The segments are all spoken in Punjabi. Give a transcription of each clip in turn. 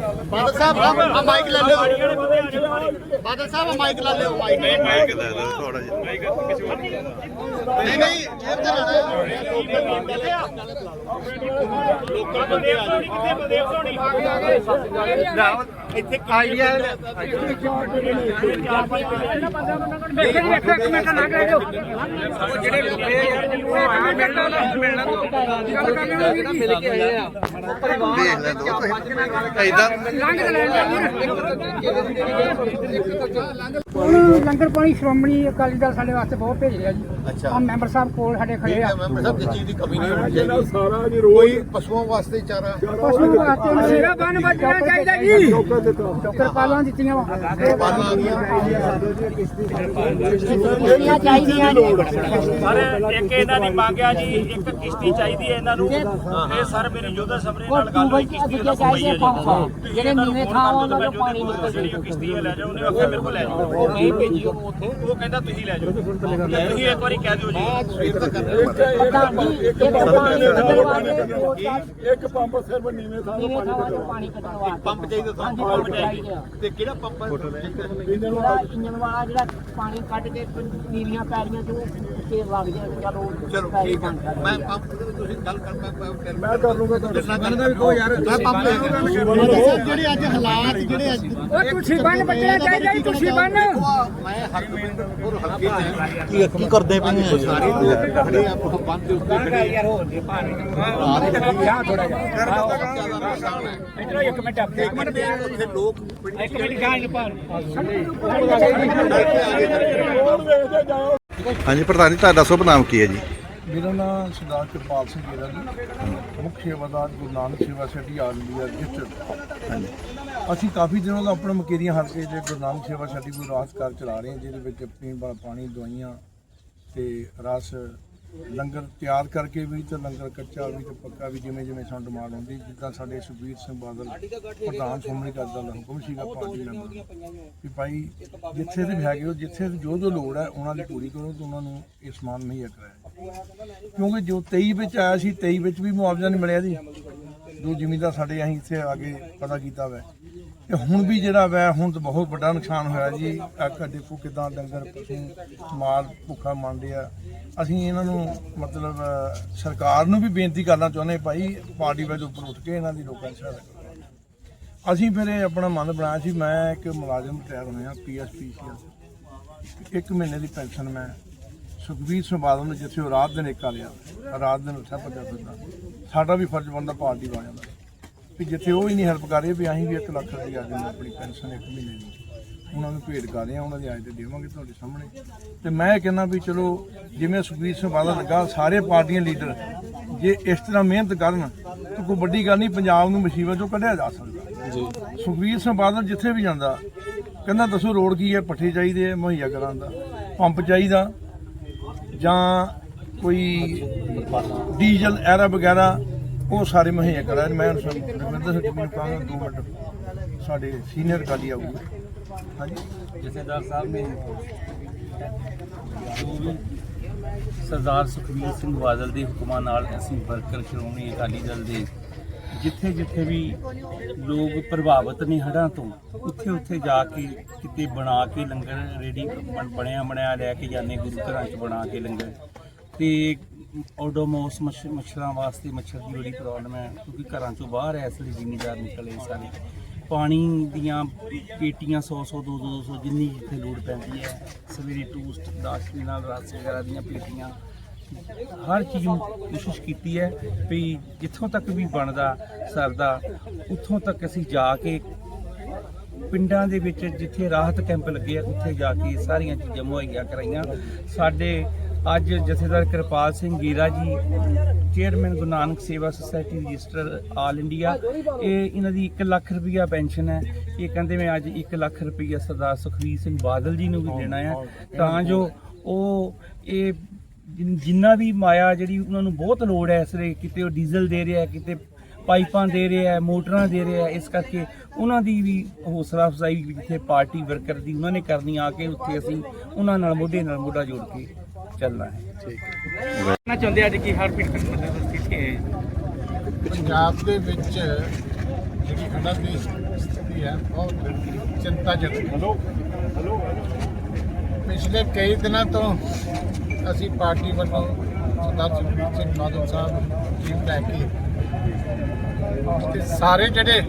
ਬਾਦਲ ਸਾਹਿਬ ਆ ਮਾਈਕ ਲੈ ਲਿਓ। ਬਾਦਲ ਸਾਹਿਬ ਆ ਮਾਈਕ ਲੈ ਲਿਓ ਮਾਈਕ ਨਹੀਂ ਮੈਂ ਕਿਹਾ ਥੋੜਾ ਜਿਹਾ ਨਹੀਂ ਨਹੀਂ ਜੇਬ ਤੇ ਲੈਣਾ ਇੱਥੇ ਆਈਡੀਆ ਜਿਹੜੇ ਲੋਕੇ ਯਾਰ ਜਿਹਨੂੰ ਆਇਆ ਮਿਲਣਾ ਨਾ ਮਿਲਣਾ ਗੱਲ ਕਰਨੇ ਜਿਹੜਾ ਮਿਲ ਕੇ ਆਏ ਆ। ਦੇਖ ਲੈ ਦੋ ਐਦਾਂ ਲੰਗਰ ਪਾਣੀ ਸ਼੍ਰੋਮਣੀ ਅਕਾਲੀ ਦਲ ਸਾਡੇ ਵਾਸਤੇ ਬਹੁਤ ਭੇਜ ਰਿਹਾ ਜੀ। ਅੱਛਾ। ਆ ਮੈਂਬਰ ਸਾਹਿਬ ਕੋਲ ਸਾਡੇ ਖੜੇ ਆ। ਮੈਂ ਸਭ ਚੀਜ਼ ਦੀ ਕਮੀ ਨਹੀਂ ਹੋਣੀ ਚਾਹੀਦੀ। ਕੋਈ ਪਸ਼ੂਆਂ ਵਾਸਤੇ ਚਾਰਾ ਪਸ਼ੂ ਵਾਸਤੇ ਮੇਰਾ ਬੰਨ ਵੱਜਣਾ ਚਾਹੀਦਾ ਜੀ। ਡਾਕਟਰ ਪਾਲਾਂ ਦਿੱਤੀਆਂ ਵਾ। ਪਾਲਾਂ ਆ ਗਈਆਂ। ਜਿਹੜੀਆਂ ਚਾਹੀਦੀਆਂ ਨੇ ਸਰ ਇੱਕ ਇਹਨਾਂ ਦੀ ਮੰਗ ਆ ਜੀ ਇੱਕ ਕਿਸ਼ਤੀ ਚਾਹੀਦੀ ਹੈ ਇਹਨਾਂ ਨੂੰ। ਇਹ ਸਰ ਮੇਰੇ ਯੋਧਾ ਸਮਰੇ ਨਾਲ ਗੱਲ ਹੋਈ ਕਿਸ਼ਤੀ ਦਾ ਚਾਹੀਦੇ ਪੰਪ ਜਿਹੜੇ ਨੀਵੇਂ ਥਾਂ ਉਹਨਾਂ ਦਾ ਪਾਣੀ ਨਿਕਲ ਜਿਹੜੀ ਕਿਸ਼ਤੀ ਹੈ ਲੈ ਜਾਓ ਉਹਨੇ ਆਖਿਆ ਮੇਰੇ ਕੋਲ ਲੈ ਜਾਓ। ਉਹ ਨਹੀਂ ਭੇਜੀ ਉਹਨੂੰ ਉੱਥੇ ਉਹ ਕਹਿੰਦਾ ਤੁਸੀਂ ਲੈ ਜਾਓ। ਤੇ ਤੁਸੀਂ ਇੱਕ ਵਾਰੀ ਕਹਿ ਦਿਓ ਜੀ। ਸਵੇਰ ਇੱਕ ਪੰਪ ਸਿਰਫ ਨੀਵੇਂ ਥਾਂ ਨੀਵੇਂ ਥਾਵਾਂ ਤੋਂ ਪਾਣੀ ਕੱਢਣ ਵਾਸਤੇ ਪੰਪ ਚਾਹੀਦਾ ਹਾਂਜੀ ਤੁਹਾਨੂੰ ਪੰਪ ਚਾਹੀਦੇ। ਆ ਤੇ ਕਿਹੜਾ ਪੰਪ ਹੈ ਜਿਹੜਾ ਇੰਜਨ ਵਾਲਾ ਜਿਹੜਾ ਪਾਣੀ ਕੱਢ ਕੇ ਨੀਵੀਆਂ ਪੈੜੀਆਂ ਤੋਂ ਉੱਤੇ ਲੱਗ ਜਾਏ ਚਲੋ ਚਲੋ ਪੈਰੀ ਠੀਕ ਹੈ ਬੰਦ ਕਰ ਮੈਂ ਪੰਪ ਦੇ ਵਿੱਚ ਤੁਸੀਂ ਗੱਲ ਕਰ ਮੈਂ ਕਰ ਲੂੰਗਾ ਤੁਹਾਡੇ ਦਾ ਵੀ ਕਹੋ ਯਾਰ ਮੈਂ ਪੰਪ ਲੈ ਕੇ ਜਿਹੜੇ ਅੱਜ ਹਾਲਾਤ ਜਿਹੜੇ ਅੱਜ ਉਹ ਤੁਸੀਂ ਬੰਨ ਬੱਚਣਾ ਚਾਹੀਦਾ ਤੁਸੀਂ ਬੰਨ। ਮੈਂ ਹੱਕ ਹੋਰ ਹੱਕੇ ਕੀ ਕੀ ਕਰਦੇ ਪਏ ਨੇ? ਸਾਰੇ ਲੋਕ ਖੜੇ ਆ ਬੰਦ ਦੇ ਉੱਤੇ ਖੜੇ ਯਾਰ ਹੋ ਜੇ ਭਾਰੇ ਜਾ ਥੋੜਾ ਜਿਹਾ ਇੱਕ ਮਿੰਟ ਇੱਕ ਮਿੰਟ ਉੱਥੇ ਲੋਕ ਇੱਕ ਮਿੰਟ ਜਾ ਇਹਨੂੰ ਪਾਰ ਹਾਂਜੀ, ਪ੍ਰਧਾਨ ਜੀ, ਤੁਹਾਡਾ ਸ਼ੁਭ ਨਾਮ ਕੀ ਹੈ ਜੀ? ਮੇਰਾ ਨਾਮ ਸਰਦਾਰ ਕਿਰਪਾਲ ਸਿੰਘ ਜੇਰਾ ਜੀ, ਮੁੱਖ ਸੇਵਾਦਾਰ ਗੁਰੂ ਨਾਨਕ ਸੇਵਾ ਸੋਸਾਇਟੀ ਆਲ ਇੰਡੀਆ ਰਜਿਸਟਰਡ ਅਸੀਂ ਕਾਫੀ ਦਿਨਾਂ ਤੋਂ ਆਪਣਾ ਮਕੇਰੀਆਂ ਹਲਕੇ ਦੇ ਗੁਰੂ ਨਾਨਕ ਸੇਵਾ ਸੋਸਾਇਟੀ ਕੋਈ ਰਾਹਤ ਕਾਰ ਚਲਾ ਰਹੇ ਹਾਂ, ਜਿਹਦੇ ਵਿੱਚ ਪੀਣ ਵਾਲਾ ਪਾਣੀ, ਦਵਾਈਆਂ ਤੇ ਰਸ, ਲੰਗਰ ਤਿਆਰ ਕਰਕੇ ਵੀ ਤੇ ਲੰਗਰ ਕੱਚਾ ਵੀ ਤੇ ਪੱਕਾ ਵੀ ਜਿਵੇਂ ਜਿਵੇਂ ਸਾਨੂੰ ਡਿਮਾਂਡ ਹੁੰਦੀ ਜਿੱਦਾਂ ਸਾਡੇ ਸੁਖਬੀਰ ਸਿੰਘ ਬਾਦਲ ਪ੍ਰਧਾਨ ਸ਼੍ਰੋਮਣੀ ਅਕਾਲੀ ਦਲ ਦਾ ਹੁਕਮ ਸੀਗਾ ਪਾਰਟੀ ਮੈਂਬਰ ਕਿ ਭਾਈ ਜਿੱਥੇ ਤੇ ਹੈਗੇ ਹੋ, ਜਿੱਥੇ ਜੋ ਜੋ ਲੋੜ ਹੈ, ਉਹਨਾਂ ਦੀ ਪੂਰੀ ਕਰੋ ਤੇ ਉਹਨਾਂ ਨੂੰ ਇਹ ਸਮਾਨ ਨਹੀਂ ਕਰਾਇਆ ਕਿਉਂਕਿ ਜੋ 23 ਵਿੱਚ ਆਇਆ ਸੀ 23 ਵਿੱਚ ਵੀ ਮੁਆਵਜ਼ਾ ਨਹੀਂ ਮਿਲਿਆ ਜੀ। ਜੋ ਜ਼ਿਮੀਂਦਾਰ ਸਾਡੇ ਅਸੀਂ ਇੱਥੇ ਆ ਕੇ ਪਤਾ ਕੀਤਾ ਵੈ। ਤੇ ਹੁਣ ਵੀ ਜਿਹੜਾ ਵੈ, ਹੁਣ ਤਾਂ ਬਹੁਤ ਵੱਡਾ ਨੁਕਸਾਨ ਹੋਇਆ ਜੀ। ਆਕਾ ਦੇਖੋ ਕਿਦਾਂ ਡੰਗਰ, ਪਸ਼ੂ, ਮਾਲ ਭੁੱਖਾ ਮੰਨਦੇ ਆ। ਅਸੀਂ ਇਹਨਾਂ ਨੂੰ ਮਤਲਬ, ਸਰਕਾਰ ਨੂੰ ਵੀ ਬੇਨਤੀ ਕਰਨਾ ਚਾਹੁੰਦੇ ਭਾਈ, ਪਾਰਟੀ ਵਿੱਚ ਉੱਪਰ ਉੱਠ ਕੇ ਇਹਨਾਂ ਦੀ ਲੋਕਾਂ ਦੀ ਸਹਾਇਤਾ ਕਰੋ ਅਸੀਂ ਫਿਰ ਇਹ ਆਪਣਾ ਮਨ ਬਣਾਇਆ ਸੀ, ਮੈਂ ਇੱਕ ਮੁਲਾਜ਼ਮ ਰਿਟਾਇਰ ਹੋਇਆ ਪੀਐਸਪੀ ਇੱਕ ਮਹੀਨੇ ਦੀ ਪੈਨਸ਼ਨ ਮੈਂ ਸੁਖਬੀਰ ਸਿੰਘ ਬਾਦਲ ਨੂੰ ਜਿੱਥੇ ਉਹ ਰਾਤ ਦਿਨ ਏਕਾ ਲਿਆ ਰਾਤ ਦਿਨ ਉੱਠਿਆ ਭੱਜਿਆ ਫਿਰਦਾ। ਸਾਡਾ ਵੀ ਫਰਜ਼ ਬਣਦਾ ਪਾਰਟੀ ਵਾਲਿਆਂ ਦਾ। ਵੀ ਜਿੱਥੇ ਉਹ ਹੀ ਨਹੀਂ ਹੈਲਪ ਕਰ ਰਹੇ ਵੀ ਅਸੀਂ ਵੀ 1 ਲੱਖ ਰੁਪਇਆ ਦਿੰਦੇ ਆਪਣੀ ਪੈਨਸ਼ਨ ਇੱਕ ਮਹੀਨੇ ਦੀ ਉਹਨਾਂ ਨੂੰ ਭੇਟ ਕਰ ਰਹੇ ਹਾਂ ਉਹਨਾਂ ਦੀ ਅੱਜ ਤੇ ਦੇਵਾਂਗੇ ਤੁਹਾਡੇ ਸਾਹਮਣੇ। ਤੇ ਮੈਂ ਇਹ ਕਹਿੰਦਾ ਵੀ ਚਲੋ ਜਿਵੇਂ ਸੁਖਬੀਰ ਸਿੰਘ ਬਾਦਲ ਲੱਗਾ ਸਾਰੇ ਪਾਰਟੀਆਂ ਲੀਡਰ ਜੇ ਇਸ ਤਰ੍ਹਾਂ ਮਿਹਨਤ ਕਰਨ ਤਾਂ ਕੋਈ ਵੱਡੀ ਗੱਲ ਨਹੀਂ ਪੰਜਾਬ ਨੂੰ ਮੁਸੀਬਤ ਚੋਂ ਕੱਢਿਆ ਜਾ ਸਕਦਾ। ਜੀ। ਸੁਖਬੀਰ ਸਿੰਘ ਬਾਦਲ ਜਿੱਥੇ ਵੀ ਜਾਂਦਾ ਕਹਿੰਦਾ ਦੱਸੋ ਰੋਡ ਕੀ ਹੈ ਪੱਠੇ ਚਾਹੀਦੇ ਆ ਮੁਹੱਈਆ ਕਰਾਉਣ ਦਾ ਪੰਪ ਚਾਹੀਦਾ ਜਾਂ ਕੋਈ ਡੀਜ਼ਲ ਐਰਾ ਵਗੈਰਾ, ਉਹ ਸਾਰੇ ਮੁਹੱਈਆ ਕਰਾਇਆ ਮੈਂ ਰਵਿੰਦਰ ਸਿੰਘ ਮੈਨੂੰ ਕਹਾਂਗਾ, ਦੋ ਮਿੰਟ ਸਾਡੇ ਸੀਨੀਅਰ ਕਾਲੀ ਆਊਗਾ। ਹਾਂਜੀ। ਜਥੇਦਾਰ ਸਾਹਿਬ ਨੇ ਸਰਦਾਰ ਸੁਖਬੀਰ ਸਿੰਘ ਬਾਦਲ ਦੇ ਹੁਕਮਾਂ ਨਾਲ ਅਸੀਂ ਵਰਕਰ ਸ਼੍ਰੋਮਣੀ ਅਕਾਲੀ ਦਲ ਦੇ ਜਿੱਥੇ ਜਿੱਥੇ ਵੀ ਲੋਕ ਪ੍ਰਭਾਵਿਤ ਨੇ ਹੜ੍ਹਾਂ ਤੋਂ, ਉੱਥੇ ਉੱਥੇ ਜਾ ਕੇ ਕਿਤੇ ਬਣਾ ਕੇ ਲੰਗਰ ਰੇਡੀ ਬਣਿਆ ਬਣਿਆ ਲੈ ਕੇ ਜਾਂਦੇ, ਗੁਰੂ ਘਰਾਂ 'ਚ ਬਣਾ ਕੇ ਲੰਗਰ। ਤੇ ਓਡੋਮੋਸ ਮੱਛ- ਮੱਛਰਾਂ ਵਾਸਤੇ ਮੱਛਰ ਦੀ ਬੜੀ ਪ੍ਰੋਬਲਮ ਹੈ, ਕਿਉਂਕਿ ਘਰਾਂ 'ਚੋਂ ਬਾਹਰ ਐ ਇਸ ਲਈ ਜ਼ਿਮੀਦਾਰ ਨਿਕਲੇ ਸਾਰੇ। ਪਾਣੀ ਦੀਆਂ ਪੇਟੀਆਂ 100 100 200 200 ਜਿੰਨੀ ਜਿੱਥੇ ਲੋੜ ਪੈਂਦੀ ਹੈ, ਸਵੇਰੇ ਟੂਸਟ ਦਾਸ਼ਮੀ ਨਾਲ, ਰਸ ਵਗੈਰਾ ਦੀਆਂ ਪੇਟੀਆਂ ਹਰ ਚੀਜ਼ ਨੂੰ ਕੋਸ਼ਿਸ਼ ਕੀਤੀ ਹੈ ਵੀ ਜਿੱਥੋਂ ਤੱਕ ਵੀ ਬਣਦਾ ਸਰਦਾ ਉੱਥੋਂ ਤੱਕ ਅਸੀਂ ਜਾ ਕੇ ਪਿੰਡਾਂ ਦੇ ਵਿੱਚ ਜਿੱਥੇ ਰਾਹਤ ਕੈਂਪ ਲੱਗੇ ਆ, ਉੱਥੇ ਜਾ ਕੇ ਸਾਰੀਆਂ ਚੀਜ਼ਾਂ ਮੁਹੱਈਆ ਕਰਾਈਆਂ। ਸਾਡੇ ਅੱਜ ਜਥੇਦਾਰ ਕਿਰਪਾਲ ਸਿੰਘ ਗੀਰਾ ਜੀ, ਚੇਅਰਮੈਨ ਗੁਰੂ ਨਾਨਕ ਸੇਵਾ ਸੁਸਾਇਟੀ ਰਜਿਸਟਰ ਆਲ ਇੰਡੀਆ, ਇਹ ਇਹਨਾਂ ਦੀ 1 ਲੱਖ ਰੁਪਈਆ ਪੈਨਸ਼ਨ ਹੈ। ਇਹ ਕਹਿੰਦੇ ਮੈਂ ਅੱਜ 1 ਲੱਖ ਰੁਪਈਆ ਸਰਦਾਰ ਸੁਖਬੀਰ ਸਿੰਘ ਬਾਦਲ ਜੀ ਨੂੰ ਵੀ ਦੇਣਾ ਹੈ। ਤਾਂ ਜੋ ਉਹ ਇਹ ਜਿਨ- ਜਿੰਨਾ ਵੀ ਮਾਇਆ ਜਿਹੜੀ ਉਹਨਾਂ ਨੂੰ ਬਹੁਤ ਲੋੜ ਹੈ ਇਸ ਵੇਲੇ ਕਿਤੇ ਉਹ ਡੀਜ਼ਲ ਦੇ ਰਿਹਾ ਕਿਤੇ ਪਾਈਪਾਂ ਦੇ ਰਿਹਾ ਹੈ ਮੋਟਰਾਂ ਦੇ ਰਿਹਾ ਹੈ ਇਸ ਕਰਕੇ ਉਹਨਾਂ ਦੀ ਵੀ ਹੌਸਲਾ ਅਫਜ਼ਾਈ ਵੀ ਜਿੱਥੇ ਪਾਰਟੀ ਵਰਕਰ ਦੀ ਉਹਨਾਂ ਨੇ ਕਰਨੀ ਆ ਕੇ ਉੱਥੇ ਅਸੀਂ ਉਹਨਾਂ ਨਾਲ ਮੋਢੇ ਨਾਲ ਮੋਢਾ ਜੋੜ ਕੇ ਚੱਲਣਾ ਹੈ। ਨਾ ਚਾਹੁੰਦੇ ਅੱਜ ਕੀ ਹੈ ਪੰਜਾਬ ਦੇ ਵਿੱਚ ਜਿਹੜੀ ਹੜ੍ਹਾਂ ਦੀ ਸਥਿਤੀ ਹੈ ਬਹੁਤ ਚਿੰਤਾਜਨਕ ਹੈ। ਪਿਛਲੇ ਕਈ ਦਿਨਾਂ ਤੋਂ ਅਸੀਂ ਪਾਰਟੀ ਵੱਲੋਂ ਸਰਦਾਰ ਸੁਖਬੀਰ ਸਿੰਘ ਬਾਦਲ ਸਾਹਿਬ ਟੀਮ ਲੈ ਕੇ ਤੇ ਸਾਰੇ ਜਿਹੜੇ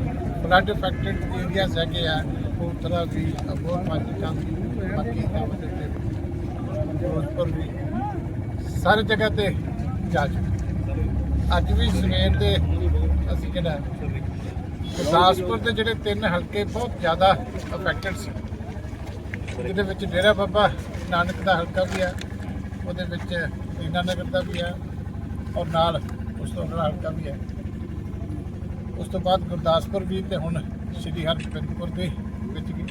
ਫਲੱਡ ਅਫੈਕਟਡ ਏਰੀਆਜ਼ ਹੈਗੇ ਆ ਉਹ ਤਰ੍ਹਾਂ ਵੀ ਅਬੋਰ ਮਾਜਿਕਾਂ ਦੀ ਬਾਕੀ ਕੰਮ ਦੇ ਫਿਰੋਜ਼ਪੁਰ ਵੀ ਸਾਰੇ ਜਗ੍ਹਾ ਤੇ ਜਾ ਚੁੱਕੇ ਅੱਜ ਵੀ ਸਵੇਰ ਦੇ ਅਸੀਂ ਜਿਹੜਾ ਗੁਰਦਾਸਪੁਰ ਦੇ ਜਿਹੜੇ ਤਿੰਨ ਹਲਕੇ ਬਹੁਤ ਜ਼ਿਆਦਾ ਅਫੈਕਟਡ ਸੀ। ਜਿਹਦੇ ਵਿੱਚ ਡੇਰਾ ਬਾਬਾ ਨਾਨਕ ਦਾ ਹਲਕਾ ਵੀ ਆ ਉਹਦੇ ਵਿੱਚ ਦੀਨਾ ਨਗਰ ਦਾ ਵੀ ਹੈ ਔਰ ਨਾਲ ਉਸ ਤੋਂ ਅਗਲਾ ਹਲਕਾ ਵੀ ਹੈ। ਉਸ ਤੋਂ ਬਾਅਦ ਗੁਰਦਾਸਪੁਰ ਵੀ ਤੇ ਹੁਣ ਸ਼੍ਰੀ ਹਰਗੋਬਿੰਦਪੁਰ ਦੇ ਵਿੱਚ ਵੀ।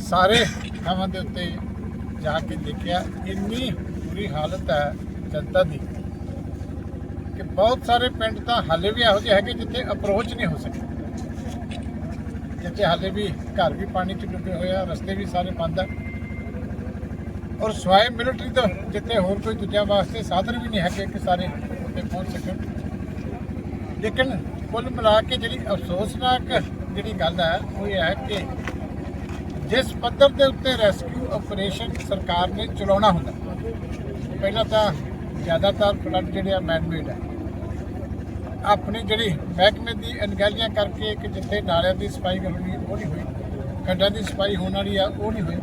ਸਾਰੇ ਥਾਵਾਂ ਦੇ ਉੱਤੇ ਜਾ ਕੇ ਦੇਖਿਆ, ਇੰਨੀ ਬੁਰੀ ਹਾਲਤ ਹੈ ਜਨਤਾ ਦੀ ਕਿ ਬਹੁਤ ਸਾਰੇ ਪਿੰਡ ਤਾਂ ਹਾਲੇ ਵੀ ਇਹੋ ਜਿਹੇ ਹੈਗੇ ਜਿੱਥੇ ਅਪਰੋਚ ਨਹੀਂ ਹੋ ਸਕੀ ਜਿੱਥੇ ਹਾਲੇ ਵੀ ਘਰ ਵੀ ਪਾਣੀ 'ਚ ਡੁੱਬੇ ਹੋਏ ਆ, ਰਸਤੇ ਵੀ ਸਾਰੇ ਬੰਦ ਹੈ ਔਰ ਸਵਾਏ ਮਿਲਟਰੀ ਤੋਂ ਜਿੱਥੇ ਹੋਰ ਕੋਈ ਦੂਜਾ ਵਾਸਤੇ ਸਾਧਨ ਵੀ ਨਹੀਂ ਹੈਗੇ ਕਿ ਸਾਰੇ ਉੱਤੇ ਪਹੁੰਚ ਸਕਣ। ਲੇਕਿਨ ਕੁੱਲ ਮਿਲਾ ਕੇ ਜਿਹੜੀ ਅਫਸੋਸਨਾਕ ਜਿਹੜੀ ਗੱਲ ਹੈ, ਉਹ ਇਹ ਹੈ ਕਿ ਜਿਸ ਪੱਧਰ ਦੇ ਉੱਤੇ ਰੈਸਕਿਊ ਆਪਰੇਸ਼ਨ ਸਰਕਾਰ ਨੇ ਚਲਾਉਣਾ ਹੁੰਦਾ, ਪਹਿਲਾਂ ਤਾਂ ਜ਼ਿਆਦਾਤਰ ਫਲੱਡ ਜਿਹੜੇ ਆ ਮੈਨਮੇਡ ਹੈ। ਆਪਣੀ ਜਿਹੜੀ ਮਹਿਕਮੇ ਦੀ ਅਣਗਹਿਲੀਆਂ ਕਰਕੇ ਕਿ ਜਿੱਥੇ ਨਾਲਿਆਂ ਦੀ ਸਫ਼ਾਈ ਹੋਣੀ ਉਹ ਨਹੀਂ ਹੋਈ, ਖੱਡਾਂ ਦੀ ਸਫ਼ਾਈ ਹੋਣ ਵਾਲੀ ਆ, ਉਹ ਨਹੀਂ ਹੋਈ।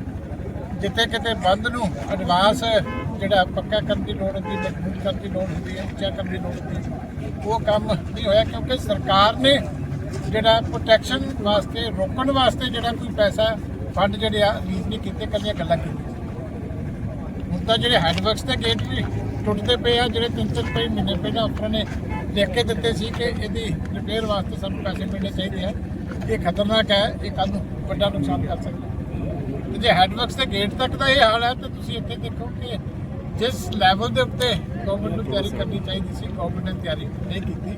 ਕਿਤੇ ਕਿਤੇ ਬੰਦ ਨੂੰ ਐਡਵਾਂਸ ਜਿਹੜਾ ਪੱਕਾ ਕਰਨ ਦੀ ਲੋੜ ਹੁੰਦੀ, ਮਜ਼ਬੂਤ ਕਰਨ ਦੀ ਲੋੜ ਹੁੰਦੀ ਹੈ, ਉੱਚਾ ਕਰਨ ਦੀ ਲੋੜ ਹੁੰਦੀ ਹੈ, ਉਹ ਕੰਮ ਨਹੀਂ ਹੋਇਆ ਕਿਉਂਕਿ ਸਰਕਾਰ ਨੇ ਜਿਹੜਾ ਪ੍ਰੋਟੈਕਸ਼ਨ ਵਾਸਤੇ, ਰੋਕਣ ਵਾਸਤੇ ਜਿਹੜਾ ਕੋਈ ਪੈਸਾ ਫੰਡ ਜਿਹੜੇ ਆ ਰਿਲੀਜ਼ ਨਹੀਂ ਕੀਤੇ ਕੱਲੀਆਂ ਗੱਲਾਂ ਕੀਤੀਆਂ। ਹੁਣ ਤਾਂ ਜਿਹੜੇ ਹੈਡਵਰਕਸ ਦੇ ਗੇਟ ਵੀ ਟੁੱਟਦੇ ਪਏ ਆ, ਜਿਹੜੇ ਤਿੰਨ ਤਿੰਨ ਪਈ ਮਹੀਨੇ ਪਹਿਲਾਂ ਅਫਸਰਾਂ ਨੇ ਲਿਖ ਕੇ ਦਿੱਤੇ ਸੀ ਕਿ ਇਹਦੀ ਰਿਪੇਅਰ ਵਾਸਤੇ ਸਾਨੂੰ ਪੈਸੇ ਮਿਲਣੇ ਚਾਹੀਦੇ ਆ। ਇਹ ਖਤਰਨਾਕ ਹੈ, ਇਹ ਕੱਲ੍ਹ ਨੂੰ ਵੱਡਾ ਨੁਕਸਾਨ ਕਰ ਸਕਦਾ। ਤੇ ਜੇ ਹੈਡਵਰਕਸ ਦੇ ਗੇਟ ਤੱਕ ਦਾ ਇਹ ਹਾਲ ਹੈ ਤਾਂ ਤੁਸੀਂ ਇੱਥੇ ਦੇਖੋ ਕਿ ਜਿਸ ਲੈਵਲ ਦੇ ਉੱਤੇ ਗਵਰਨਮੈਂਟ ਨੂੰ ਤਿਆਰੀ ਕਰਨੀ ਚਾਹੀਦੀ ਸੀ ਗਵਰਨਮੈਂਟ ਨੇ ਤਿਆਰੀ ਨਹੀਂ ਕੀਤੀ।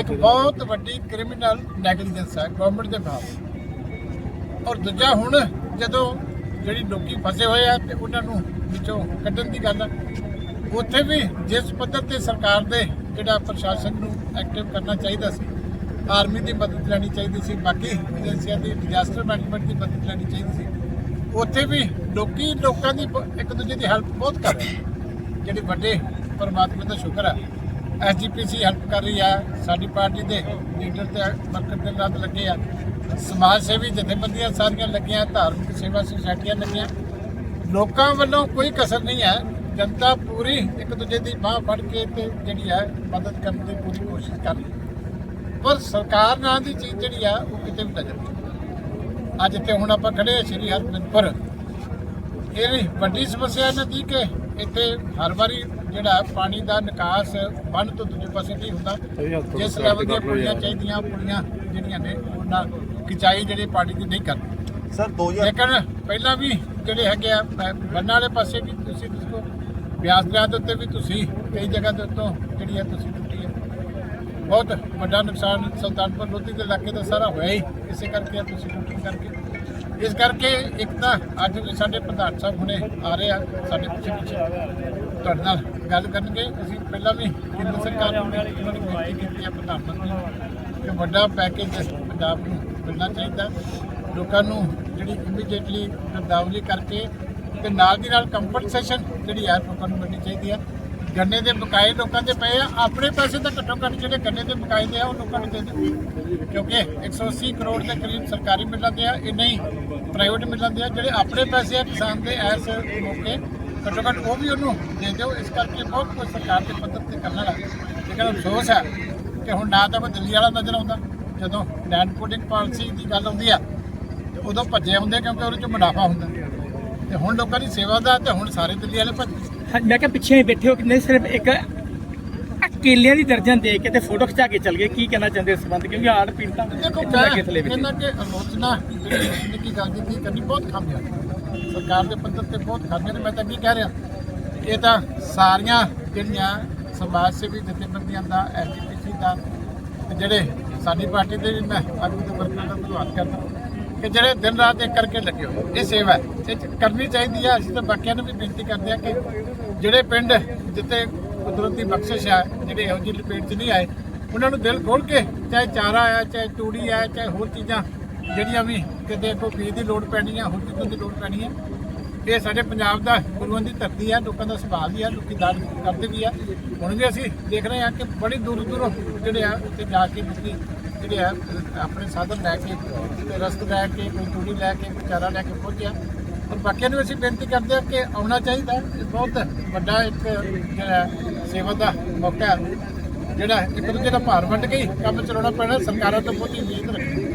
ਇੱਕ ਬਹੁਤ ਵੱਡੀ ਕ੍ਰਿਮੀਨਲ ਨੈਗਲੀਜੈਂਸ ਹੈ ਗਵਰਨਮੈਂਟ ਦੇ ਖਿਲਾਫ। ਔਰ ਦੂਜਾ ਹੁਣ ਜਦੋਂ ਜਿਹੜੀ ਲੋਕੀ ਫਸੇ ਹੋਏ ਆ ਤੇ ਉਹਨਾਂ ਨੂੰ ਵਿੱਚੋਂ ਕੱਢਣ ਦੀ ਗੱਲ ਆ ਉੱਥੇ ਵੀ ਜਿਸ ਪੱਧਰ ਤੇ ਸਰਕਾਰ ਦੇ ਜਿਹੜਾ ਪ੍ਰਸ਼ਾਸਨ ਨੂੰ ਐਕਟਿਵ ਕਰਨਾ ਚਾਹੀਦਾ ਸੀ ਆਰਮੀ ਦੀ ਮਦਦ ਲੈਣੀ ਚਾਹੀਦੀ ਸੀ ਬਾਕੀ ਏਜੰਸੀਆਂ ਦੀ ਡਿਜ਼ਾਸਟਰ ਮੈਨੇਜਮੈਂਟ ਦੀ ਮਦਦ ਲੈਣੀ ਚਾਹੀਦੀ ਸੀ। ਉੱਥੇ ਵੀ ਲੋਕੀ ਲੋਕਾਂ ਦੀ ਇੱਕ ਦੂਜੇ ਦੀ ਹੈਲਪ ਬਹੁਤ ਕਰ ਰਹੇ ਜਿਹੜੇ ਵੱਡੇ ਪਰਮਾਤਮਾ ਦਾ ਸ਼ੁਕਰ ਹੈ ਐਸਜੀਪੀਸੀ ਹੈਲਪ ਕਰ ਰਹੀ ਆ। ਸਾਡੀ ਪਾਰਟੀ ਦੇ ਲੀਡਰ ਤੇ ਵਰਕਰ ਦੇ ਨਾਲ ਲੱਗੇ ਆ। ਸਮਾਜ ਸੇਵੀ ਜਥੇਬੰਦੀਆਂ ਸਾਰੀਆਂ ਲੱਗੀਆਂ, ਧਾਰਮਿਕ ਸੇਵਾ ਸੁਸਾਇਟੀਆਂ ਲੱਗੀਆਂ। ਲੋਕਾਂ ਵੱਲੋਂ ਕੋਈ ਕਸਰ ਨਹੀਂ ਹੈ। ਜਨਤਾ ਪੂਰੀ ਇੱਕ ਦੂਜੇ ਦੀ ਬਾਹ ਫੜ ਕੇ ਤੇ ਜਿਹੜੀ ਹੈ ਮਦਦ ਕਰਨ ਦੀ ਪੂਰੀ ਕੋਸ਼ਿਸ਼ ਕਰ ਰਹੀ ਹੈ। ਪਰ ਸਰਕਾਰ ਨਾਂ ਦੀ ਚੀਜ਼ ਜਿਹੜੀ ਆ, ਉਹ ਕਿਤੇ ਵੀ ਨਜ਼ਰ ਨਹੀਂ ਆਉਂਦੀ। ਅੱਜ ਇੱਥੇ ਹੁਣ ਆਪਾਂ ਖੜੇ ਆ ਸ਼੍ਰੀ ਹਰਮਿੰਦਰ ਇਹ ਵੀ ਵੱਡੀ ਸਮੱਸਿਆ ਇਹਨਾਂ ਦੀ ਕਿ ਇੱਥੇ ਹਰ ਵਾਰੀ ਜਿਹੜਾ ਪਾਣੀ ਦਾ ਨਿਕਾਸ ਬੰਨ ਤੋਂ ਦੂਜੇ ਪਾਸੇ ਨਹੀਂ ਹੁੰਦਾ। ਜਿਸ ਲੈਵਲ ਦੀਆਂ ਪੁਲੀਆਂ ਚਾਹੀਦੀਆਂ ਪੁਲੀਆਂ ਜਿਹੜੀਆਂ ਨੇ ਉਹਨਾਂ ਕਿਚਾਈ ਜਿਹੜੇ ਪਾਣੀ ਦੀ ਨਹੀਂ ਕਰਦੀ ਸਰ 2000 ਲੇਕਿਨ ਪਹਿਲਾਂ ਵੀ ਜਿਹੜੇ ਹੈਗੇ ਆ ਬੰਨਾਂ ਵਾਲੇ ਪਾਸੇ ਵੀ ਤੁਸੀਂ ਦੇਖੋ ਬਿਆਸ ਦਰਿਆ ਦੇ ਉੱਤੇ ਵੀ ਤੁਸੀਂ ਕਈ ਜਗ੍ਹਾ ਦੇ ਉੱਤੋਂ ਜਿਹੜੀ ਹੈ ਤੁਸੀਂ ਟੁੱਟੀ ਹੈ ਬਹੁਤ ਵੱਡਾ ਨੁਕਸਾਨ ਸੁਲਤਾਨਪੁਰ ਲੋਧੀ ਦੇ ਇਲਾਕੇ ਦਾ ਸਾਰਾ ਹੋਇਆ ਹੀ, ਇਸੇ ਕਰਕੇ ਆ ਤੁਸੀਂ ਟੁੱਟੀ ਕਰਕੇ। ਇਸ ਕਰਕੇ ਇੱਕ ਤਾਂ ਅੱਜ ਵੀ ਸਾਡੇ ਪ੍ਰਧਾਨ ਸਾਹਿਬ ਹੁਣੇ ਆ ਰਹੇ ਆ, ਸਾਡੇ ਪਿੱਛੇ ਪਿੱਛੇ। ਤੁਹਾਡੇ ਨਾਲ ਗੱਲ ਕਰਨਗੇ। ਅਸੀਂ ਪਹਿਲਾਂ ਵੀ ਕੇਂਦਰ ਸਰਕਾਰ ਨੂੰ ਵੀ ਉਹਨਾਂ ਨੇ ਬੇਨਤੀ ਕੀਤੀ ਹੈ ਪ੍ਰਧਾਨ ਮੰਤਰੀ ਕਿ ਵੱਡਾ ਪੈਕੇਜ ਪੰਜਾਬ ਨੂੰ ਮਿਲਣਾ ਚਾਹੀਦਾ। ਲੋਕਾਂ ਨੂੰ ਜਿਹੜੀ ਇਮੀਡੀਏਟਲੀ ਗਰਦਾਵਲੀ ਕਰਕੇ ਤੇ ਨਾਲ ਦੀ ਨਾਲ ਕੰਪਨਸੇਸ਼ਨ ਜਿਹੜੀ ਹੈ, ਲੋਕਾਂ ਨੂੰ ਮਿਲਣੀ ਚਾਹੀਦੀ ਹੈ। ਗੰਨੇ ਦੇ ਬਕਾਏ ਲੋਕਾਂ ਦੇ ਪਏ ਆ। ਆਪਣੇ ਪੈਸੇ ਤਾਂ ਘੱਟੋ ਘੱਟ ਜਿਹੜੇ ਗੰਨੇ ਦੇ ਬਕਾਏ ਦੇ ਆ, ਉਹ ਲੋਕਾਂ ਨੂੰ ਦੇ ਦਿੱਤੇ ਕਿਉਂਕਿ 180 ਕਰੋੜ ਦੇ ਕਰੀਬ ਸਰਕਾਰੀ ਮਿਲਾਂ ਦੇ ਆ ਇਹ ਨਹੀਂ ਪ੍ਰਾਈਵੇਟ ਮਿਲਾਂ ਦੇ ਆ, ਜਿਹੜੇ ਆਪਣੇ ਪੈਸੇ ਆ, ਕਿਸਾਨ ਦੇ ਐਸ ਮੌਕੇ ਘੱਟੋ ਘੱਟ ਉਹ ਵੀ ਉਹਨੂੰ ਦੇ ਦਿਓ। ਇਸ ਕਰਕੇ ਬਹੁਤ ਕੁਝ ਸਰਕਾਰ ਦੇ ਪੱਧਰ ਤੇ ਕਰਨਾ ਹੈ। ਲੇਕਿਨ ਅਫਸੋਸ ਹੈ ਕਿ ਹੁਣ ਨਾ ਤਾਂ ਕੋਈ ਦਿੱਲੀ ਵਾਲਾ ਨਜ਼ਰ ਆਉਂਦਾ। ਜਦੋਂ ਲੈਂਡ ਪੁਲਿੰਗ ਪਾਲਿਸੀ ਦੀ ਗੱਲ ਆਉਂਦੀ ਆ, ਤੇ ਉਦੋਂ ਭੱਜੇ ਹੁੰਦੇ ਕਿਉਂਕਿ ਉਹਦੇ ਚ ਮੁਨਾਫਾ ਹੁੰਦਾ। ਤੇ ਹੁਣ ਲੋਕਾਂ ਦੀ ਸੇਵਾ ਦਾ ਤੇ ਹੁਣ ਸਾਰੇ ਦਿੱਲੀ ਵਾਲੇ ਭੱਜ ਮੈਂ ਕਿਹਾ ਪਿੱਛੇ ਬੈਠੇ ਹੋ ਕਿ ਨਹੀਂ ਸਿਰਫ ਇੱਕ ਕੇਲਿਆਂ ਦੀ ਦਰਜਨ ਦੇ ਕੇ ਤੇ ਫੋਟੋ ਖਿਚਾ ਕੇ ਚੱਲ ਗਏ। ਕੀ ਕਹਿਣਾ ਚਾਹੁੰਦੇ ਇਸ ਸੰਬੰਧ? ਕਿਉਂਕਿ ਆੜ ਪੀੜਤਾਂ ਦੇਖੋ ਇੱਥੋਂ ਤੱਕ ਥੱਲੇ ਮੈਂ ਵਿੱਚ। ਇਹਨਾਂ ਕੇ ਆਲੋਚਨਾ ਜਿਹੜੀ ਨਿੱਕੀ ਗੱਲ ਦੀ ਕਰਨੀ ਬਹੁਤ ਖਾਮੀਆਂ। ਸਰਕਾਰ ਦੇ ਪੱਧਰ ਤੇ ਬਹੁਤ ਖਾਮੀਆਂ ਨੇ ਮੈਂ ਤਾਂ ਕੀ ਕਹਿ ਰਿਹਾ ਇਹ ਤਾਂ ਸਾਰੀਆਂ ਜਿਹੜੀਆਂ ਸਮਾਜ ਸੇਵੀ ਜਥੇਬੰਦੀਆਂ ਦਾ ਐਜੀਪੀਸੀ ਦਾ ਜਿਹੜੇ ਸਾਡੀ ਪਾਰਟੀ ਦੇ ਮੈਂ ਆਗੂ ਦੇ ਵਰਕਰਾਂ ਦਾ ਧੰਨਵਾਦ ਕਰਦਾ ਕਿ ਜਿਹੜੇ ਦਿਨ ਰਾਤ ਇੱਕ ਕਰਕੇ ਲੱਗੇ ਹੋਏ। ਇਹ ਸੇਵਾ ਹੈ। ਇਹ ਕਰਨੀ ਚਾਹੀਦੀ ਹੈ ਅਸੀਂ ਤਾਂ ਬਾਕੀਆਂ ਨੂੰ ਵੀ ਬੇਨਤੀ ਕਰਦੇ ਹਾਂ ਕਿ ਜਿਹੜੇ ਪਿੰਡ ਜਿੱਥੇ ਕੁਦਰਤੀ ਬਖਸ਼ਿਸ਼ ਹੈ ਜਿਹੜੇ ਇਹੋ ਜਿਹੀ ਲਪੇਟ 'ਚ ਨਹੀਂ ਆਏ, ਉਹਨਾਂ ਨੂੰ ਦਿਲ ਖੋਲ ਕੇ ਚਾਹੇ ਚਾਰਾ ਹੈ ਚਾਹੇ ਚੂੜੀ ਹੈ ਚਾਹੇ ਹੋਰ ਚੀਜ਼ਾਂ ਜਿਹੜੀਆਂ ਵੀ ਕਿਤੇ ਕੋਈ ਫੀਸ ਦੀ ਲੋੜ ਪੈਣੀ ਹੈ ਹੋਰ ਚੀਜ਼ਾਂ ਦੀ ਲੋੜ ਪੈਣੀ ਹੈ ਇਹ ਸਾਡੇ ਪੰਜਾਬ ਦਾ ਗੁਰੂਆਂ ਦੀ ਧਰਤੀ ਹੈ ਲੋਕਾਂ ਦਾ ਸੁਭਾਅ ਵੀ ਆ, ਲੋਕੀ ਦਾਨ ਕਰਦੇ ਵੀ ਆ। ਹੁਣ ਵੀ ਅਸੀਂ ਦੇਖ ਰਹੇ ਹਾਂ ਕਿ ਬੜੀ ਦੂਰ ਦੂਰੋਂ ਜਿਹੜੇ ਆ, ਉੱਥੇ ਜਾ ਕੇ ਲੋਕੀ ਜਿਹੜੇ ਆ ਆਪਣੇ ਸਾਧਨ ਲੈ ਕੇ ਤੇ ਰਸਤ ਲੈ ਕੇ, ਕੋਈ ਚੂੜੀ ਲੈ ਕੇ, ਕੋਈ ਚਾਰਾ ਲੈ ਕੇ ਪਹੁੰਚਿਆ ਔਰ ਬਾਕੀਆਂ ਨੂੰ ਅਸੀਂ ਬੇਨਤੀ ਕਰਦੇ ਹਾਂ ਕਿ ਆਉਣਾ ਚਾਹੀਦਾ ਇਹ ਬਹੁਤ ਵੱਡਾ ਇੱਕ ਜਿਹੜਾ ਸੇਵਾ ਦਾ ਮੌਕਾ ਹੈ। ਜਿਹੜਾ ਇੱਕ ਦੂਜੇ ਦਾ ਭਾਰ ਵੰਡ ਕੇ ਹੀ ਕੰਮ ਚਲਾਉਣਾ ਪੈਣਾ, ਸਰਕਾਰਾਂ ਤੋਂ ਬਹੁਤੀ ਉਮੀਦ ਰੱਖੀ।